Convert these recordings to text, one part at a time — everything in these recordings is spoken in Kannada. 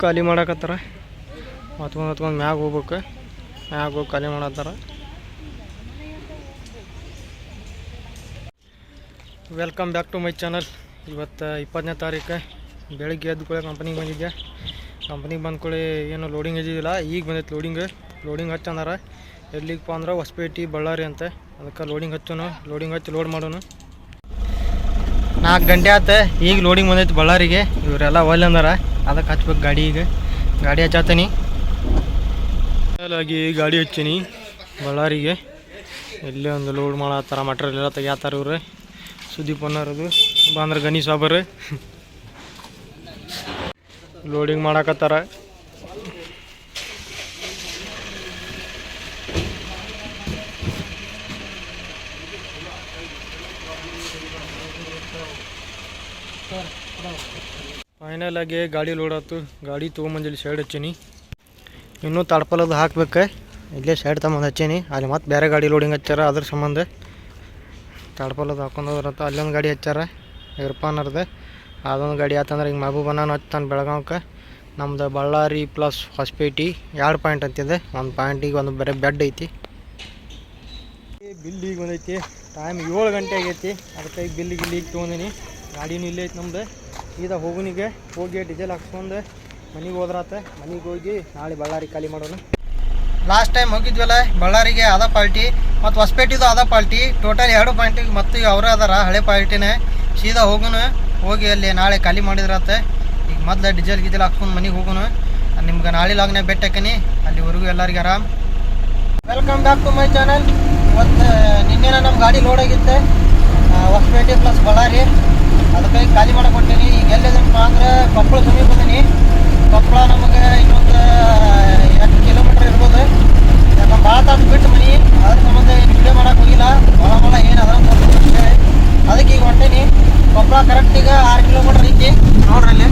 ಖಾಲಿ ಮಾಡಕತ್ತಾರ. ಹೊತ್ಕೊಂಡು ಹೊತ್ಕೊಂಡು ಮ್ಯಾಗ ಹೋಗ್ಬೇಕು. ಮ್ಯಾಗ ಹೋಗಿ ಖಾಲಿ ಮಾಡತ್ತಾರ. Welcome back to my channel ಇವತ್ತು ಇಪ್ಪತ್ತನೇ ತಾರೀಕು. ಬೆಳಿಗ್ಗೆ ಎದ್ದು ಕೂಡ ಕಂಪ್ನಿಗೆ ಬಂದಿದ್ದೆ. ಕಂಪ್ನಿಗೆ ಕೂಡ ಏನು ಲೋಡಿಂಗ್ ಇದ್ದಿದ್ದಿಲ್ಲ ಈಗ ಬಂದೈತೆ ಲೋಡಿಂಗ್ ಲೋಡಿಂಗ್ ಹಚ್ಚಂದಾರ ಎಲ್ಲಿಗಪ್ಪ ಅಂದ್ರೆ ಹೊಸಪೇಟೆ, ಬಳ್ಳಾರಿ ಅಂತ. ಅದಕ್ಕೆ ಲೋಡಿಂಗ್ ಹಚ್ಚೋನು. ಲೋಡಿಂಗ್ ಹಚ್ಚಿ ಲೋಡ್ ಮಾಡೋನು. ನಾಲ್ಕು ಗಂಟೆ ಆತ. ಈಗ ಲೋಡಿಂಗ್ ಬಂದೈತೆ ಬಳ್ಳಾರಿಗೆ. ಇವರೆಲ್ಲ ಒಲ್ಲೆ ಅಂದಾರ. ಅದಕ್ಕೆ ಹಚ್ಬೇಕು ಗಾಡಿ ಈಗ. ಗಾಡಿ ಹಚ್ಚಾತೀನಿ. ಆಗಿ ಗಾಡಿ ಹಚ್ಚೀನಿ ಬಳ್ಳಾರಿಗೆ. ಇಲ್ಲೇ ಒಂದು ಲೋಡ್ ಮಾಡತ್ತಾರ ಮಟ್ರಲ್ ಎಲ್ಲ ತೆಗಿಯತ್ತಾರ ಇವ್ರು. ಸುದೀಪ್ ಅನ್ನೋರದು, ಬಂದ್ರೆ ಗಣಿ ಸಾಬರು ಲೋಡಿಂಗ್ ಮಾಡಾಕತ್ತಾರ. ಫೈನಲ್ ಆಗಿ ಗಾಡಿ ಲೋಡ್ ಆಯ್ತು ಗಾಡಿ ತೊಗೊಂಬಂದಿಲ್ಲಿ ಸೈಡ್ ಹಚ್ಚೀನಿ. ಇನ್ನೂ ತಡ್ಪಲದು ಹಾಕ್ಬೇಕು. ಇಲ್ಲೇ ಶೈಡ್ ತಗೊಂಬಂದು ಹಚ್ಚೀನಿ. ಅಲ್ಲಿ ಮತ್ತೆ ಬೇರೆ ಗಾಡಿ ಲೋಡಿಂಗ್ ಹಚ್ಚಾರ ಅದ್ರ ಸಂಬಂಧ. ತಡ್ಪಲದು ಹಾಕೊಂಡೋದ್ರಂತ ಅಲ್ಲೊಂದು ಗಾಡಿ ಹಚ್ಚಾರ ಇರ್ಪಾನರ್ದೆ ಅದೊಂದು ಗಾಡಿ ಆತಂದ್ರೆ ಹಿಂಗೆ ಮಹಬೂಬನ ಹಚ್ತಾನೆ ಬೆಳಗಾವ್ಕೆ. ನಮ್ಮದು ಬಳ್ಳಾರಿ ಪ್ಲಸ್ ಹೊಸಪೇಟಿ ಎರಡು ಪಾಯಿಂಟ್ ಅಂತಿದೆ. ಒಂದು ಪಾಯಿಂಟಿಗೆ ಒಂದು ಬೇರೆ ಬೆಡ್ ಐತಿ. ಬಿಲ್ ಈಗ ಬಂದೈತಿ ಟೈಮ್ ಏಳು ಗಂಟೆ ಆಗೈತಿ. ಅದಕ್ಕೆ ಈಗ ಬಿಲ್ ಗಿಲ್ ಈಗ ತೊಗೊಂಡಿನಿ. ಗಾಡಿನೂ ಇಲ್ಲೇ ಐತಿ ನಮ್ದು. ಸೀದಾ ಹೋಗುನಿಗೆ, ಹೋಗಿ ಡೀಸೆಲ್ ಹಾಕ್ಸ್ಕೊಂಡು, ಮನೆಗೆ ಹೋದ್ರಾತ. ಮನೆಗೆ ಹೋಗಿ ನಾಳೆ ಬಳ್ಳಾರಿ ಖಾಲಿ ಮಾಡೋಣ. ಲಾಸ್ಟ್ ಟೈಮ್ ಹೋಗಿದ್ವಲ್ಲ, ಬಳ್ಳಾರಿಗೆ ಅದ ಪಾರ್ಟಿ ಮತ್ತು ಹೊಸಪೇಟಿದು ಅದ ಪಾರ್ಟಿ ಟೋಟಲ್ ಎರಡು ಪಾಯಿಂಟ್, ಮತ್ತು ಅವರೇ ಅದಾರ ಹಳೆ ಪಾರ್ಟಿನೇ ಸೀದಾ ಹೋಗುನು, ಹೋಗಿ ಅಲ್ಲಿ ನಾಳೆ ಖಾಲಿ ಮಾಡಿದ್ರಾತ. ಈಗ ಮೊದ್ಲು ಡೀಸೆಲ್ ಗೀಸೆಲ್ ಹಾಕ್ಸ್ಕೊಂಡು ಮನೆಗೆ ಹೋಗುನು. ನಿಮ್ಗೆ ನಾಳೆ ಲಾಗ್ನೆ ಬೆಟ್ಟಕ್ಕನಿ ಅಲ್ಲಿವರೆಗೂ ಎಲ್ಲರಿಗೆ ಆರಾಮ್. Welcome back to my channel ಮತ್ತು ನಿನ್ನೆನ ನಮ್ಮ ಗಾಡಿ ಲೋಡ್ ಆಗಿತ್ತೆ. ಹೊಸಪೇಟೆ ಪ್ಲಸ್ ಬಳ್ಳಾರಿ. ಅದಕ್ಕೆ ಖಾಲಿ ಮಾಡಕ್ಕೆ ಕೊಟ್ಟೀನಿ ಈಗ ಎಲ್ಲಿದನಪ್ಪ ಅಂದ್ರೆ ಕೊಪ್ಪಳ ಸಮೀಪ ಬಂದೀನಿ ಕೊಪ್ಪಳ ನಮಗೆ ಇನ್ನೊಂದು ಎಂಟು ಕಿಲೋಮೀಟರ್ ಇರ್ಬೋದು. ಯಾಕಂದ್ರೆ ಭಾಳ ಬಿಟ್ಟು ಮನಿ. ಅದ್ರ ಸಂಬಂಧ ಏನು ವಿಡಿಯೋ ಮಾಡಕ್ಕೆ ಹೋಗಿಲ್ಲ. ಹೊಲ ಮೊಲ ಏನು ಅದಕ್ಕೆ ಈಗ ಹೊಂಟೇನಿ. ಕೊಪ್ಪಳ ಕರೆಕ್ಟ್ ಈಗ ಆರು ಕಿಲೋಮೀಟರ್ ಐತಿ. ನೋಡ್ರಲ್ಲಿ.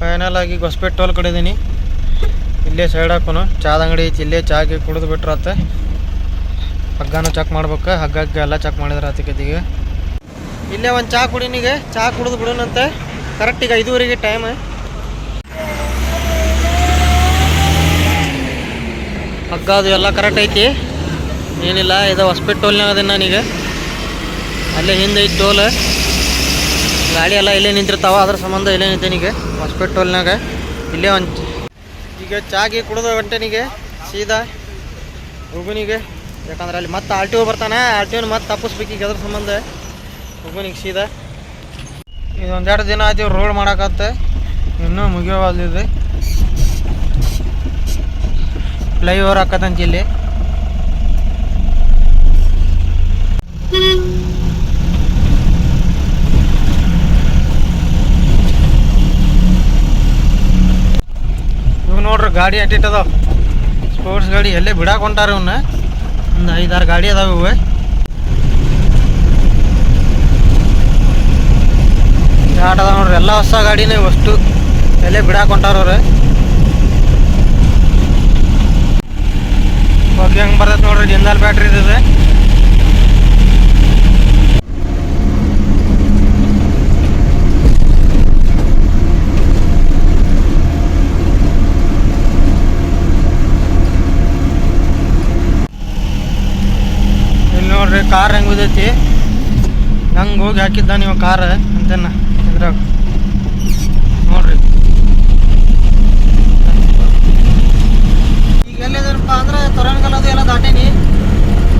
ಫೈನಲ್ ಆಗಿ ಹೊಸಪೇಟೆ ಟೋಲ್ ಕಡೆ ಇದೀನಿ ಇಲ್ಲೇ ಸೈಡ್ ಹಾಕೋನು. ಚಾದ ಅಂಗಡಿ ಐತಿ, ಇಲ್ಲೇ ಚಾಗೆ ಕುಡಿದು ಬಿಟ್ರತ್ತೆ. ಹಗ್ಗನೂ ಚೆಕ್ ಮಾಡ್ಬೇಕು. ಹಗ್ಗಕ್ಕೆ ಎಲ್ಲ ಚೆಕ್ ಮಾಡಿದ್ರೆ ಈಗ ಇಲ್ಲೇ ಒಂದು ಚಾ ಕುಡಿನಿಗೆ ಚಾ ಕುಡಿದು ಬಿಡೋಣಂತೆ. ಕರೆಕ್ಟ್ ಈಗ ಐದುವರೆಗೆ ಟೈಮ್ ಹಗ್ಗ ಅದು ಎಲ್ಲ ಕರೆಕ್ಟ್ ಐತಿ. ಏನಿಲ್ಲ, ಇದು ಹೊಸ್ಪೇಟ್ ಟೋಲ್ನಾಗ ಅದೇನು ನಾನೀಗ ಅಲ್ಲೇ ಹಿಂದೆ ಐತಿ ಟೋಲ್ ಗಾಡಿ ಎಲ್ಲ ಇಲ್ಲೇ ನಿಂತಿರ್ತಾವ, ಅದ್ರ ಸಂಬಂಧ ಇಲ್ಲೇ ನಿಂತೇನೀಗ ಹೊಸಪೇಟೆ ಟೋಲ್ನಾಗ ಇಲ್ಲೇ ಒಂದು ಈಗ ಚಾಗಿ ಕುಡಿದು ಗಂಟೆನಿಗೆ, ಸೀದಾ ಹುಗುನಿಗೆ. ಯಾಕಂದ್ರೆ ಅಲ್ಲಿ ಮತ್ತೆ ಆರ್ ಟಿ ಒ ಬರ್ತಾನೆ, ಆರ್ ಟಿ ಒನ ಮತ್ತೆ ತಪ್ಪಿಸ್ಬೇಕು ಈಗ ಅದ್ರ ಸಂಬಂಧ. ಹುಗುನಿಗೆ ಸೀದಾ. ಇದೊಂದೆರಡು ದಿನ ಆಯ್ತು ರೋಡ್ ಮಾಡಕತ್ತೆ. ಇನ್ನೂ ಮುಗಿಯೋವಲ್ದಿದೆ. ಫ್ಲೈಓವರ್ ಹಾಕತ್ತಂತ ಇಲ್ಲಿ ಇವ್ ನೋಡ್ರಿ ಗಾಡಿ ಅಟ್ಟಿಟ್ಟದ. ಸ್ಪೋರ್ಟ್ಸ್ ಗಾಡಿ ಎಲ್ಲೇ ಬಿಡಾಕ್ ಹೊಂಟಾರ ಇವನ್ನ ಒಂದು ಐದಾರು ಗಾಡಿ ಅದಾವೆ ಇವು ಘಾಟ್ ಅದಾವ ನೋಡ್ರಿ, ಎಲ್ಲ ಹೊಸ ಗಾಡಿನೇ ಅಷ್ಟು. ಎಲ್ಲೇ ಬಿಡಾಕ್ ಹೊಂಟಾರ ಅವ್ರು. ಬಗ್ಗೆ ಹೆಂಗೆ ಬರ್ತೈತೆ ನೋಡ್ರಿ, ಜಿಂದಾಲ್ ಬ್ಯಾಟ್ರಿ ಇದೆ ಇಲ್ಲಿ ನೋಡ್ರಿ ಕಾರ್ ಹೆಂಗ್ ಬಿದ್ದೈತಿ ಹಂಗೆ ಹೋಗಿ ಹಾಕಿದ್ದ ನೀವು ಕಾರ್ ಅಂತೇನ ಇದ್ರಾಗ. ನೋಡ್ರಿ. ಈಗ ಎಲ್ಲಿದ್ರಪ್ಪ ಅಂದ್ರೆ ತೊರಣಗಲ್ ಅದು ಎಲ್ಲ ದಾಟೇನಿ.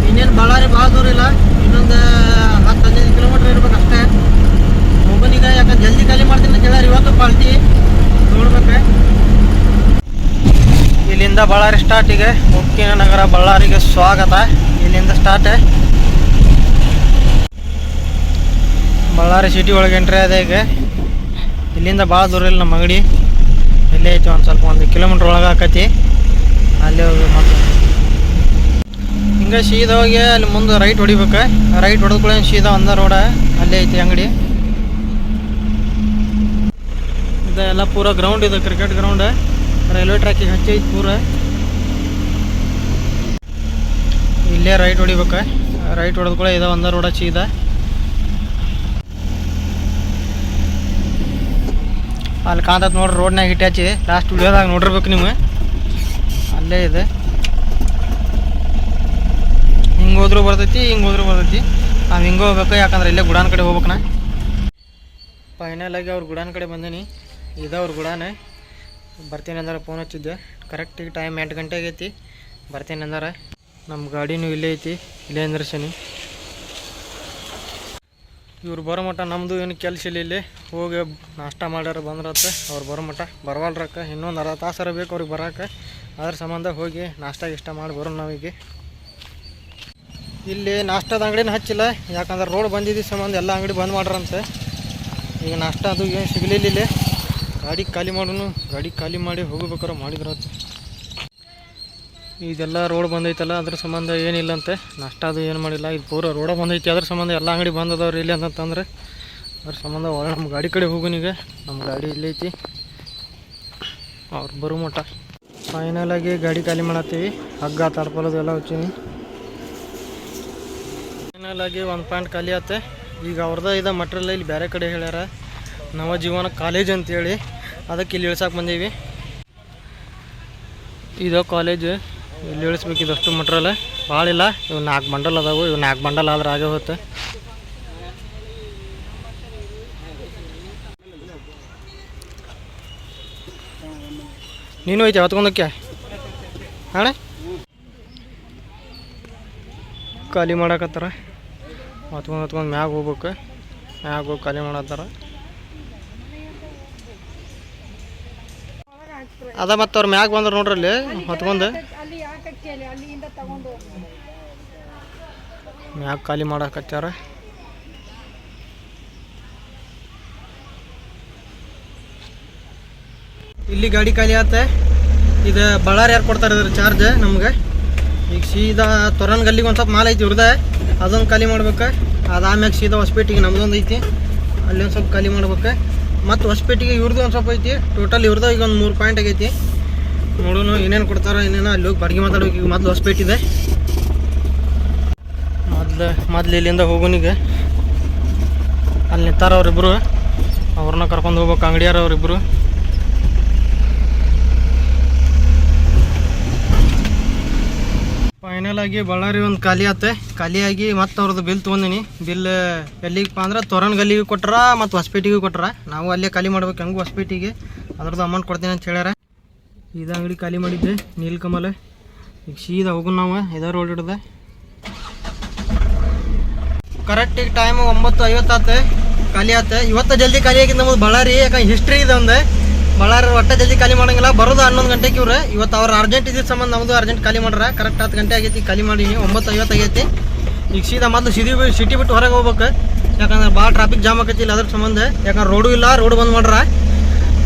ಇನ್ನೇನು ಬಳ್ಳಾರಿ ಭಾಳ ದೂರ ಇಲ್ಲ. ಇನ್ನೊಂದು ಹತ್ತು ಹದಿನೈದು ಕಿಲೋಮೀಟರ್ ಇರ್ಬೇಕು ಅಷ್ಟೇ. ಹೋಗೋನೀಗ ಯಾಕಂದ್ರೆ ಜಲ್ದಿ ಖಾಲಿ ಮಾಡ್ತೀನಿ ಅಂತ ಹೇಳ್ಯಾರ ಇವತ್ತು ಪಾಲ್ಟಿ. ನೋಡ್ಬೇಕು. ಇಲ್ಲಿಂದ ಬಳ್ಳಾರಿ ಸ್ಟಾರ್ಟಿಗೆ ಉಕ್ಕಿನ ನಗರ ಬಳ್ಳಾರಿಗೆ ಸ್ವಾಗತ. ಇಲ್ಲಿಂದ ಸ್ಟಾರ್ಟ್ ಬಳ್ಳಾರಿ ಸಿಟಿ ಒಳಗೆ ಎಂಟ್ರಿ ಅದೇ ಈಗ. ಇಲ್ಲಿಂದ ಭಾಳ ದೂರ ಇಲ್ಲ ನಮ್ಮ ಅಂಗಡಿ. ಇಲ್ಲೇ ಐತಿ ಒಂದು ಸ್ವಲ್ಪ ಒಂದು ಕಿಲೋಮೀಟ್ರ್ ಒಳಗೆ ಆಕತಿ. ಅಲ್ಲಿ ಹೋಗಿ ಮತ್ತೆ. ಹಿಂಗೆ ಸೀದಾ ಹೋಗಿ ಅಲ್ಲಿ ಮುಂದೆ ರೈಟ್ ಹೊಡಿಬೇಕು. ರೈಟ್ ಹೊಡೆದ್ಕೊಳ್ಳಿ ಸೀದಾ ಒಂದ ರೋಡ ಅಲ್ಲೇ ಐತಿ ಅಂಗಡಿ. ಇದೆಲ್ಲ ಪೂರ ಗ್ರೌಂಡ್ ಇದೆ ಕ್ರಿಕೆಟ್ ಗ್ರೌಂಡ್ ರೈಲ್ವೆ ಟ್ರ್ಯಾಕಿಗೆ ಹಚ್ಚಿ ಐತಿ ಪೂರ. ಇಲ್ಲೇ ರೈಟ್ ಹೊಡಿಬೇಕು. ರೈಟ್ ಹೊಡೆದ್ಕೊಳ್ಳಿ ಇದೆ ಒಂದ ರೋಡ ಸೀದಾ. ಅಲ್ಲಿ ಕಾಂತತ್ ನೋಡ್ರಿ ರೋಡ್ನಾಗ ಇಟ್ಟಾಚಿ ಲಾಸ್ಟ್ ವಿಡಿಯೋದಾಗ ನೋಡಿರ್ಬೇಕು ನೀವು ಅಲ್ಲೇ ಇದೆ. ಹಿಂಗೆ ಹೋದ್ರೂ ಬರ್ತೈತಿ, ಹಿಂಗೆ ಹೋದ್ರೂ ಬರ್ತೈತಿ. ನಾವು ಹಿಂಗೆ ಹೋಗ್ಬೇಕು, ಯಾಕಂದ್ರೆ ಇಲ್ಲೇ ಗುಡಾನ್ ಕಡೆ ಹೋಗ್ಬೇಕು ನಾ. ಫೈನಲ್ ಆಗಿ ಅವ್ರ ಗುಡಾನ್ ಕಡೆ ಬಂದೀನಿ. ಇದೆ ಅವ್ರ ಗುಡಾನೆ. ಬರ್ತೀನಿ ಅಂದ್ರೆ ಫೋನ್ ಹಚ್ಚಿದ್ದೆ. ಕರೆಕ್ಟಿಗೆ ಟೈಮ್ ಎಂಟು ಗಂಟೆ ಆಗೈತಿ. ಬರ್ತೀನಿ ಅಂದ್ರೆ. ನಮ್ಮ ಗಾಡಿನೂ ಇಲ್ಲೇ ಐತಿ. ಇಲ್ಲೇ ಅಂದ್ರಸನಿ ಇವ್ರು ಬರೋ ಮಟ್ಟ ನಮ್ಮದು ಏನು ಕೆಲಸ ಇಲ್ಲ ಇಲ್ಲಿ. ಹೋಗಿ ನಾಷ್ಟ ಮಾಡ್ಯಾರ ಬಂದ್ರತ್ತ, ಅವ್ರು ಬರೋ ಮಟ್ಟ ಬರವಲ್ರಕ್ಕ ಇನ್ನೊಂದು ಅರ್ಧ ತಾಸರ ಬೇಕು ಅವ್ರಿಗೆ ಬರೋಕೆ. ಅದ್ರ ಸಂಬಂಧ ಹೋಗಿ ನಾಷ್ಟ ಇಷ್ಟ ಮಾಡಿ ಬರೋ ನಾವೀಗೆ. ಇಲ್ಲಿ ನಾಷ್ಟದ ಅಂಗಡಿನ ಹಚ್ಚಿಲ್ಲ. ಯಾಕಂದ್ರೆ ರೋಡ್ ಬಂದಿದ್ದ ಸಂಬಂಧ ಎಲ್ಲ ಅಂಗಡಿ ಬಂದ್ ಮಾಡ್ರಂತೆ ಈಗ ನಾಷ್ಟ ಅದು ಏನು ಸಿಗಲಿಲ್ಲ ಇಲ್ಲಿ. ಗಾಡಿ ಖಾಲಿ ಮಾಡೋನು, ಗಾಡಿ ಖಾಲಿ ಮಾಡಿ ಹೋಗ್ಬೇಕಾರೆ ಮಾಡಿದ್ರತ್ತೆ. ಇದೆಲ್ಲ ರೋಡ್ ಬಂದೈತಲ್ಲ, ಅದ್ರ ಸಂಬಂಧ ಏನಿಲ್ಲಂತೆ. ನಷ್ಟ ಅದು ಏನು ಮಾಡಿಲ್ಲ. ಇದು ಪೂರ ರೋಡ ಬಂದೈತಿ, ಅದ್ರ ಸಂಬಂಧ ಎಲ್ಲ ಅಂಗಡಿ ಬಂದದವ್ರು ಇಲ್ಲಿ ಅಂತಂದ್ರೆ. ಅದ್ರ ಸಂಬಂಧ ಒಳ ನಮ್ಮ ಗಾಡಿ ಕಡೆ ಹೋಗೋನಿಗೆ ನಮ್ಮ ಗಾಡಿ ಇಲ್ಲೈತಿ ಅವ್ರು ಬರೋ ಮಟ್ಟ ಫೈನಲ್ ಆಗಿ ಗಾಡಿ ಖಾಲಿ ಮಾಡತ್ತೀವಿ. ಹಗ್ಗ ತಡ್ಕೊಳ್ಳೋದು ಎಲ್ಲ ಹಚ್ಚೀನಿ. ಫೈನಲ್ ಆಗಿ ಒಂದು ಪಾಯಿಂಟ್ ಖಾಲಿ ಆತೆ. ಈಗ ಅವ್ರದ್ದು ಇದ ಮಟ್ರಿಯಲ್ ಇಲ್ಲಿ ಬೇರೆ ಕಡೆ ಹೇಳ್ಯಾರ. ನವಜೀವನ ಕಾಲೇಜ್ ಅಂತೇಳಿ. ಅದಕ್ಕೆ ಇಲ್ಲಿ ಇಳ್ಸಕ್ಕೆ ಬಂದೀವಿ. ಇದು ಕಾಲೇಜ್ ಇಲ್ಲಿ ಇಳಿಸ್ಬೇಕು, ಇದಷ್ಟು ಮಟ್ರಲ್ಲ. ಭಾಳ ಇಲ್ಲ, ಇವು ನಾಲ್ಕು ಬಂಡಲ್ ಅದಾವು, ಇವು ನಾಲ್ಕು ಬಂಡಲ್ ಆದ್ರೆ ಆಗೇ ಹೋಗುತ್ತೆ. ನೀನು ಐತೆ ಹತ್ಕೊಂಡಕ್ಕೆ ಹಾಳೆ ಖಾಲಿ ಮಾಡಕತ್ತಾರ. ಹೊತ್ಕೊಂಡು ಹೊತ್ಕೊಂಡು ಮ್ಯಾಗ ಹೋಗ್ಬೇಕು. ಮ್ಯಾಗ ಹೋಗಿ ಖಾಲಿ ಮಾಡತ್ತಾರ. ಅದ ಮತ್ತು ಅವ್ರು ಮ್ಯಾಗ ಬಂದ್ರೆ ನೋಡ್ರಲ್ಲಿ ಹೊತ್ಕೊಂಡು. ಕೇಳಿ ಅಲ್ಲಿಂದ ತಗೊಂಡು ಮ್ಯಾಗ ಖಾಲಿ ಮಾಡಕತ್ತಾರ ಇಲ್ಲಿ ಗಾಡಿ ಖಾಲಿ ಆತ. ಇದು ಬಳ್ಳಾರಿ ಯಾರು ಕೊಡ್ತಾರೆ ಇದ್ರ ಚಾರ್ಜ್ ನಮ್ಗೆ? ಈಗ ಸೀದಾ ತೊರನ್ ಗಲ್ಲಿಗೆ ಒಂದು ಸ್ವಲ್ಪ ಮಾಲ್ ಐತಿ ಇವ್ರದ ಅದೊಂದು ಖಾಲಿ ಮಾಡ್ಬೇಕು. ಅದಾಮ್ಯಾಗ ಸೀದಾ ಹೊಸಪೇಟಿಗೆ ನಮ್ದೊಂದು ಐತಿ. ಅಲ್ಲಿ ಒಂದು ಸ್ವಲ್ಪ ಖಾಲಿ ಮಾಡ್ಬೇಕು. ಮತ್ತು ಹೊಸಪೇಟಿಗೆ ಇವ್ರದ್ದು ಒಂದು ಸ್ವಲ್ಪ ಐತಿ. ಟೋಟಲ್ ಇವ್ರದ್ದು ಈಗ ಒಂದು ಮೂರು ಪಾಯಿಂಟ್ ಆಗೈತಿ. ನೋಡೋಣ, ಏನೇನು ಕೊಡ್ತಾರೋ, ಏನೇನೋ, ಅಲ್ಲಿ ಹೋಗಿ ಬಾಡಿಗೆ ಮಾತಾಡೋಕೆ ಈಗ ಮೊದಲು ಹೊಸಪೇಟಿದೆ ಮೊದ್ಲು ಮೊದ್ಲು ಇಲ್ಲಿಂದ ಹೋಗೋನಿಗೆ ಅಲ್ಲಿ ನಿಂತಾರ ಅವರಿಬ್ರು. ಅವ್ರನ್ನ ಕರ್ಕೊಂಡು ಹೋಗ್ಬೇಕು, ಅಂಗಡಿಯಾರ ಅವರಿಬ್ರು. ಫೈನಲ್ ಆಗಿ ಬಳ್ಳಾರಿ ಒಂದು ಖಾಲಿ ಆತೆ. ಖಾಲಿಯಾಗಿ ಮತ್ತೆ ಅವ್ರದ್ದು ಬಿಲ್ ತೊಗೊಂಡಿನಿ. ಬಿಲ್ ಎಲ್ಲಿಗಪ್ಪ ಅಂದ್ರೆ ತೋರಣ ಗಲ್ಲಿಗೆ ಕೊಟ್ರ ಮತ್ತು ಹೊಸಪೇಟಿಗೂ ಕೊಟ್ರ. ನಾವು ಅಲ್ಲೇ ಖಾಲಿ ಮಾಡ್ಬೇಕು, ಹೆಂಗೂ ಹೊಸಪೇಟಿಗೆ. ಅದ್ರದ್ದು ಅಮೌಂಟ್ ಕೊಡ್ತೀನಿ ಅಂತ ಹೇಳ್ಯಾರ. ಇದು ಅಂಗಡಿ ಖಾಲಿ ಮಾಡಿದ್ದೆ ನೀಲ್ಕಮಲ ಈಗ ಸೀದಾ ಹೋಗು ನಾವು ಇದಾರ ರೋಡ್ ಕರೆಕ್ಟ್ ಈಗ ಟೈಮ್ ಒಂಬತ್ತು ಐವತ್ತಾತ ಖಾಲಿ ಆತ. ಇವತ್ತು ಜಲ್ದಿ ಖಾಲಿ ಆಗಿದ್ದು ನಮ್ಮದು ಬಳ್ಳಾರಿ, ಯಾಕಂದ್ರೆ ಹಿಸ್ಟ್ರಿ ಇದೆ ಒಂದು ಬಳ್ಳಾರಿ ಒಟ್ಟೆ ಜಲ್ದಿ ಖಾಲಿ ಮಾಡಂಗಿಲ್ಲ, ಬರೋದು ಹನ್ನೊಂದು ಗಂಟೆಗೆ ಇವ್ರೆ. ಇವತ್ತು ಅವ್ರು ಅರ್ಜೆಂಟ್ ಇದ್ದಿದ್ದ ಸಂಬಂಧ ನಮ್ಮದು ಅರ್ಜೆಂಟ್ ಖಾಲಿ ಮಾಡ್ರ. ಕರೆಕ್ಟ್ ಹತ್ತು ಗಂಟೆ ಆಗೈತಿ, ಖಾಲಿ ಮಾಡೀನಿ. ಒಂಬತ್ತು ಐವತ್ತು ಆಗೈತಿ. ಈಗ ಸೀದಾ ಮೊದಲು ಸಿಟಿ ಸಿಟಿ ಬಿಟ್ಟು ಹೊರಗೆ ಹೋಗ್ಬೇಕು. ಯಾಕಂದ್ರೆ ಭಾಳ ಟ್ರಾಫಿಕ್ ಜಾಮ್ ಆಕೈತಿ ಇಲ್ಲ ಅದ್ರ ಸಂಬಂಧ. ಯಾಕಂದ್ರೆ ರೋಡು ಇಲ್ಲ ರೋಡ್ ಬಂದ್ ಮಾಡ್ರ.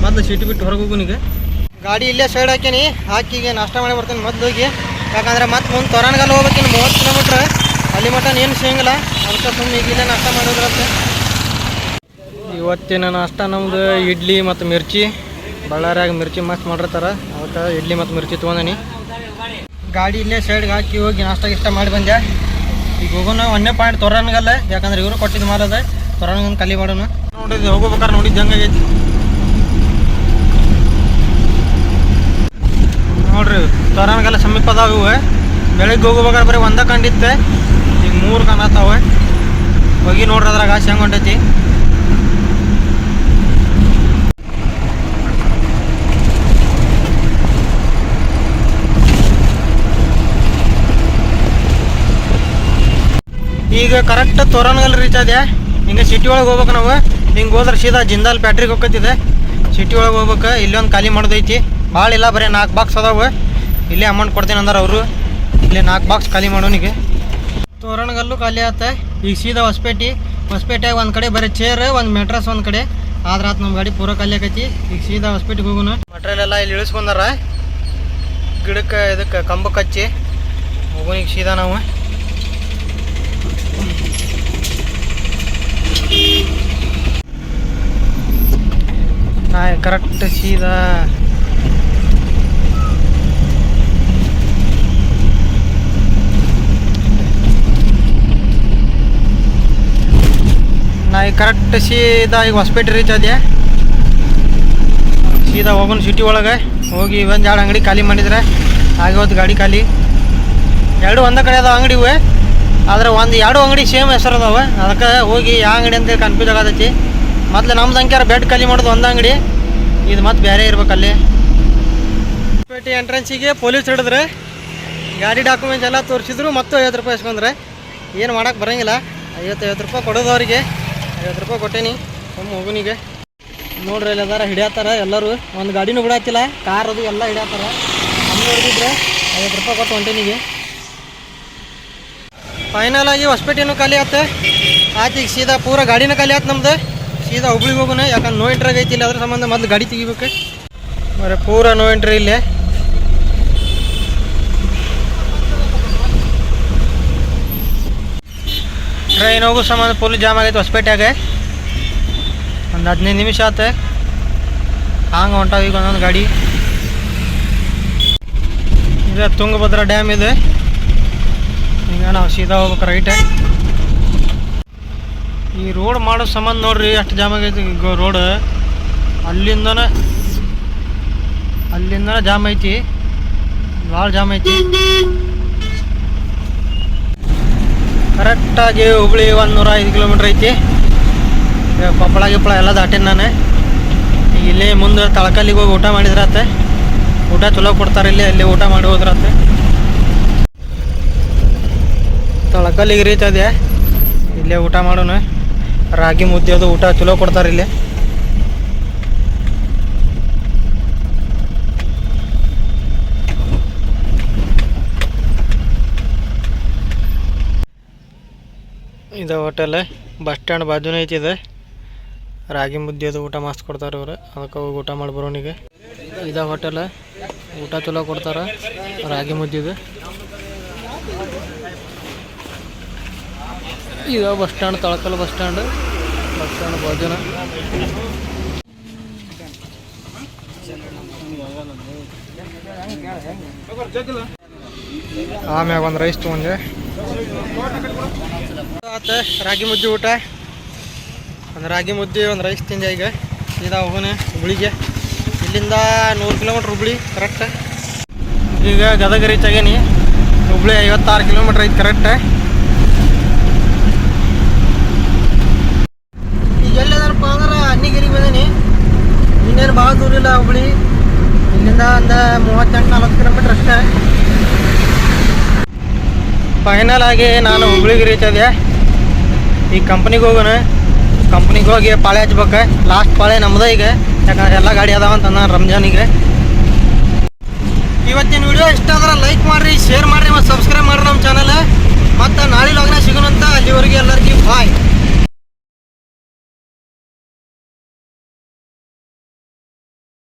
ಮೊದಲು ಸಿಟಿ ಬಿಟ್ಟು ಹೊರಗೆ ಹೋಗುನಿಗೆ ಗಾಡಿ ಇಲ್ಲೇ ಸೈಡ್ ಹಾಕೀನಿ. ಹಾಕಿ ಈಗ ನಾಷ್ಟ ಮಾಡಿ ಬರ್ತೀನಿ ಮೊದ್ಲು ಹೋಗಿ. ಯಾಕಂದ್ರೆ ಮತ್ತೆ ಮುಂದೆ ತೊರಣಗಲ್ ಹೋಗ್ಬೇಕಿನ್ನು ಮೂವತ್ತು ಕಿಲೋಮೀಟ್ರ್ ಅಲ್ಲಿ ಮಟ್ಟ ಏನು ಸಿಗಂಗಿಲ್ಲ. ಅದಕ್ಕೆ ಸುಮ್ಮನೆ ಈಗ ಇಲ್ಲೇ ನಾಷ್ಟ ಮಾಡೋದ್ರಂತೆ ಇವತ್ತಿನ ನಾಷ್ಟ ನಮ್ದು ಇಡ್ಲಿ ಮತ್ತು ಮಿರ್ಚಿ. ಬಳ್ಳಾರಿಯಾಗ ಮಿರ್ಚಿ ಮಸ್ತ್ ಮಾಡಿರ್ತಾರೆ. ಅದಕ್ಕೆ ಇಡ್ಲಿ ಮತ್ತು ಮಿರ್ಚಿ ತೊಗೊಂಡೀನಿ. ಗಾಡಿ ಇಲ್ಲೇ ಸೈಡ್ಗೆ ಹಾಕಿ ಹೋಗಿ ನಾಷ್ಟ ಇಷ್ಟ ಮಾಡಿ ಬಂದೆ. ಈಗ ಹೋಗೋಣ ಒಂದೇ ಪಾಯಿಂಟ್ ತೊರಾಣಗಲ್ಲ. ಯಾಕಂದ್ರೆ ಇವರು ಕೊಟ್ಟಿದ್ದು ಮಾರದ ತೊರಣಗನ್ ಕಲಿ ಮಾಡೋಣ. ನೋಡಿದ್ದು, ಹೋಗ್ಬೇಕಾರೆ ನೋಡಿದ್ದು, ಹೆಂಗಾಗೈತಿ. ನೋಡ್ರಿ, ತೋರಣಗೆಲ್ಲ ಸಮೀಪ ಅದಾವ ಬೆಳಗ್ಗೆ ಹೋಗ್ಬೇಕಾದ್ರೆ ಬರೀ ಒಂದ ಕಂಡಿತ್ತೆ ಈಗ ಮೂರು ಕಾಣತ್ತಾವೆ ಹೋಗಿ ನೋಡ್ರಿ ಅದ್ರಾಗ ಹೆಂಗ್ ಹೊಂಟೈತಿ. ಈಗ ಕರೆಕ್ಟ್ ತೋರಣಗಲ್ ರೀಚ್ ಆದ್ಯಾ? ಹಿಂಗೆ ಸಿಟಿ ಒಳಗೆ ಹೋಗ್ಬೇಕು ನಾವು. ಹಿಂಗೆ ಹೋದ್ರೆ ಸೀದಾ ಜಿಂದಾಲ್ ಫ್ಯಾಟ್ರಿಗೆ ಹೋಗ್ತಿದೆ ಸಿಟಿ ಒಳಗೆ ಹೋಗ್ಬೇಕು, ಇಲ್ಲೊಂದು ಖಾಲಿ ಮಾಡೋದೈತಿ ಭಾಳ ಇಲ್ಲ, ಬರೀ ನಾಲ್ಕು ಬಾಕ್ಸ್ ಅದಾವೆ. ಇಲ್ಲೇ ಅಮೌಂಟ್ ಕೊಡ್ತೀನಿ ಅಂದ್ರೆ ಅವರು. ಇಲ್ಲೇ ನಾಲ್ಕು ಬಾಕ್ಸ್ ಖಾಲಿ ಮಾಡೋನಿಗೆ ತೋರಣಗಲ್ಲು ಖಾಲಿ ಆತ. ಈಗ ಸೀದಾ ಹೊಸಪೇಟೆ. ಹೊಸಪೇಟೆಗೆ ಒಂದು ಕಡೆ ಬರೀ ಚೇರ್ ಒಂದು ಮೆಟ್ರಸ್ ಒಂದು ಕಡೆ. ಆದ್ರೆ ಆತ ನಮ್ಮ ಗಾಡಿ ಪೂರ ಖಾಲಿ ಆಕೈತಿ. ಈಗ ಸೀದಾ ಹೊಸಪೇಟೆಗೆ ಹೋಗೋಣ. ಮಟ್ರಿಯಲ್ ಎಲ್ಲ ಇಲ್ಲಿ ಇಳಿಸ್ಕೊಂಡಾರ. ಗಿಡಕ್ಕೆ ಇದಕ್ಕೆ ಕಂಬಕ್ಕೆ ಹಚ್ಚಿ. ಹೋಗೋಣ ಈಗ ಸೀದಾ ನಾವು. ಕರೆಕ್ಟ್ ಸೀದಾ ಕರೆಕ್ಟ್ ಸೀದಾ ಈಗ ಹೊಸಪೇಟೆ ರೀಚ್ ಆದ್ಯಾ? ಸೀದಾ ಹೋಗೋಣ ಸಿಟಿ ಒಳಗೆ. ಹೋಗಿ ಒಂದು ಎರಡು ಅಂಗಡಿ ಖಾಲಿ ಮಾಡಿದ್ರೆ. ಆಗೋದು ಗಾಡಿ ಖಾಲಿ. ಎರಡು ಒಂದೇ ಕಡೆ ಅದಾವ ಅಂಗಡಿ ಇವೆ. ಆದರೆ ಒಂದು ಎರಡು ಅಂಗಡಿ ಸೇಮ್ ಹೆಸರು ಅದಾವೆ. ಅದಕ್ಕೆ ಹೋಗಿ ಯಾವ ಅಂಗಡಿ ಅಂತ ಕನ್ಫ್ಯೂಸ್ ಆಗತೈತಿ. ಮೊದಲು ನಮ್ದು ಅಂಕ್ಯಾರ ಬೆಡ್ ಖಾಲಿ ಮಾಡೋದು ಒಂದು ಅಂಗಡಿ. ಇದು ಮತ್ತೆ ಬೇರೆ ಇರ್ಬೇಕಲ್ಲಿ ಪೇಟೆ ಎಂಟ್ರೆನ್ಸಿಗೆ ಪೊಲೀಸ್ ಹಿಡಿದ್ರೆ, ಗಾಡಿ ಡಾಕ್ಯುಮೆಂಟ್ಸ್ ಎಲ್ಲ ತೋರಿಸಿದ್ರು, ಮತ್ತು ಐವತ್ತು ರೂಪಾಯಿ ಇಸ್ಕೊಂಡ್ರೆ ಏನು ಮಾಡೋಕ್ಕೆ ಬರೋಂಗಿಲ್ಲ. ಐವತ್ತು ಐವತ್ತು ರೂಪಾಯಿ ಕೊಡೋದು ಅವರಿಗೆ. ಐವತ್ತು ರೂಪಾಯಿ ಕೊಟ್ಟೇನಿ ಒಮ್ಮೆ ಹೋಗುನಿಗೆ ನೋಡ್ರಿ ಇಲ್ಲಿ ಅದಾರ ಹಿಡಿಯತ್ತಾರ ಎಲ್ಲರೂ. ಒಂದು ಗಾಡಿನೂ ಬಿಡತ್ತಿಲ್ಲ ಕಾರ್ ಅದು ಎಲ್ಲ ಹಿಡಿಯತ್ತಾರ ಅಲ್ಲಿ ಹೊಡೆದಿದ್ರೆ ಐವತ್ತು ರೂಪಾಯಿ ಕೊಟ್ಟು ಹೊಂಟೇನಿಗೆ. ಫೈನಲ್ ಆಗಿ ಹೊಸಪೇಟೆನೂ ಖಾಲಿ ಆಯ್ತು ಈಗ ಸೀದಾ ಪೂರ ಗಾಡಿನೂ ಖಾಲಿ ಆಯ್ತು ನಮ್ದು. ಸೀದಾ ಹುಬ್ಳಿಗೆ ಹೋಗೋಣ ಯಾಕಂದ್ರೆ ನೋ ಎಂಟ್ರಾಗ ಐತಿ ಇಲ್ಲ, ಅದ್ರ ಸಂಬಂಧ ಮೊದ್ಲು ಗಾಡಿ ತೆಗಿಬೇಕು. ಬರೀ ಪೂರ ನೋ ಎಂಟ್ರಿ ಇಲ್ಲೇ. ಟ್ರೈನ್ ಹೋಗೋ ಸಂಬಂಧ ಫುಲ್ ಜಾಮ್ ಆಗೈತೆ, ಹೊಸಪೇಟೆಗೆ. ಒಂದು ಹದಿನೈದು ನಿಮಿಷ ಆತೆ. ಹಂಗೆ ಹೊಂಟಾವ ಈಗ ಒಂದೊಂದು ಗಾಡಿ. ಇದು, ತುಂಗಭದ್ರಾ ಡ್ಯಾಮ್ ಇದೆ. ಈಗ ನಾವು ಸೀದಾ ಹೋಗ್ಬೇಕು ರೈಟ್ ಈ ರೋಡ್ ಮಾಡೋ ಸಂಬಂಧ ನೋಡ್ರಿ ಎಷ್ಟು ಜಾಮ್ ಆಗೈತಿ ರೋಡ್ ಅಲ್ಲಿಂದನೇ ಅಲ್ಲಿಂದನೇ ಜಾಮ್ ಐತಿ. ಭಾಳ ಜಾಮ್ ಐತಿ. ಕರೆಕ್ಟಾಗಿ ಹುಬ್ಳಿ ಒಂದು ನೂರ ಐದು ಕಿಲೋಮೀಟ್ರ್ ಐತಿ. ಕೊಪ್ಪಳ ಗಿಪ್ಪಳ ಎಲ್ಲ ದಾಟಿನ ನಾನು. ಇಲ್ಲಿ ಮುಂದೆ ತಳಕಲ್ಲಿಗೆ ಹೋಗಿ ಊಟ ಮಾಡಿದ್ರತ್ತೆ ಊಟ ಚಲೋ ಕೊಡ್ತಾರೆ ಇಲ್ಲಿ, ಅಲ್ಲಿ ಊಟ ಮಾಡಿ ಹೋದ್ರತ್ತೆ ತಳಕಲ್ಲಿಗೆ ಅದೇ ಇಲ್ಲೇ ಊಟ ಮಾಡೋಣ. ರಾಗಿ ಮುದ್ದೆ ಅದು ಊಟ ಚಲೋ ಕೊಡ್ತಾರೆ ಇಲ್ಲಿ. ಇದು ಹೋಟೆಲ್, ಬಸ್ ಸ್ಟ್ಯಾಂಡ್ ಬಾಜುನೇ ಐತಿ ಇದು ರಾಗಿ ಮುದ್ದೆ ಅದು ಊಟ ಮಸ್ತ್ ಕೊಡ್ತಾರೆ ಇವ್ರು. ಅದಕ್ಕೆ ಹೋಗಿ ಊಟ ಮಾಡಿ ಬರೋನಿಗೆ. ಇದು ಹೋಟೆಲ್, ಊಟ ಚಲೋ ಕೊಡ್ತಾರೆ. ರಾಗಿ ಮುದ್ದಿದು ಇದು. Bus stand, Talakal bus stand. Bus stand ಬಾಜುನ. ಆಮ್ಯಾಗ ಒಂದು ರೈಸ್ ತೊಗೊಂಡೆ ರಾಗಿ ಮುದ್ದೆ ಊಟ. ಒಂದು ರಾಗಿ ಮುದ್ದೆ, ಒಂದು ರೈಸ್ ತಿಂದೆ ಈಗ. ಸೀದಾ ಹೋಗೋಣ ಹುಬ್ಳಿಗೆ ಇಲ್ಲಿಂದ ನೂರು ಕಿಲೋಮೀಟ್ರ್ ಹುಬ್ಳಿ ಕರೆಕ್ಟ್ ಈಗ ಗದಗ ರೀಚ್ ಆಗೇನಿ ಹುಬ್ಳಿ ಐವತ್ತಾರು ಕಿಲೋಮೀಟ್ರ್ ಐತೆ ಕರೆಕ್ಟ್ ಈಗ ಅಂದ್ರೆ ಅನ್ನಿಗಿರಿಗೆ ಬಂದೀನಿ. ಇನ್ನೇನು ಭಾಳ ದೂರ ಇಲ್ಲ ಹುಬ್ಳಿ. ಇಲ್ಲಿಂದ ಒಂದು ಮೂವತ್ತೆಂಟು ನಲ್ವತ್ತು ಕಿಲೋಮೀಟ್ರ್ ಅಷ್ಟೇ. ಫೈನಲ್ ಆಗಿ ನಾನು ಹುಬ್ಳಿಗೆ ರೀಚ್ ಆದೆ. ಈ ಕಂಪ್ನಿಗೆ ಹೋಗೋಣ. ಕಂಪ್ನಿಗೆ ಹೋಗಿ ಪಾಳೆ ಹಚ್ಬೇಕು. ಲಾಸ್ಟ್ ಪಾಳೆ ನಮ್ಮದೇ ಈಗ. ಯಾಕಂದ್ರೆ ಎಲ್ಲ ಗಾಡಿ ಅದಾವ ಅಂತ ನಾನು ರಂಜಾನಿಗೆ ಇವತ್ತಿನ ವಿಡಿಯೋ ಇಷ್ಟ ಆದ್ರೆ ಲೈಕ್ ಮಾಡಿರಿ ಶೇರ್ ಮಾಡಿರಿ ಮತ್ತು ಸಬ್ಸ್ಕ್ರೈಬ್ ಮಾಡ್ರಿ ನಮ್ಮ ಚಾನಲ್ ಮತ್ತು ನಾಳೆ ಲಗ್ನ ಲಾಗ್ನ ಸಿಗೋಣಂತ ಅಲ್ಲಿವರೆಗೆ ಎಲ್ಲರಿಗೂ ಬಾಯ್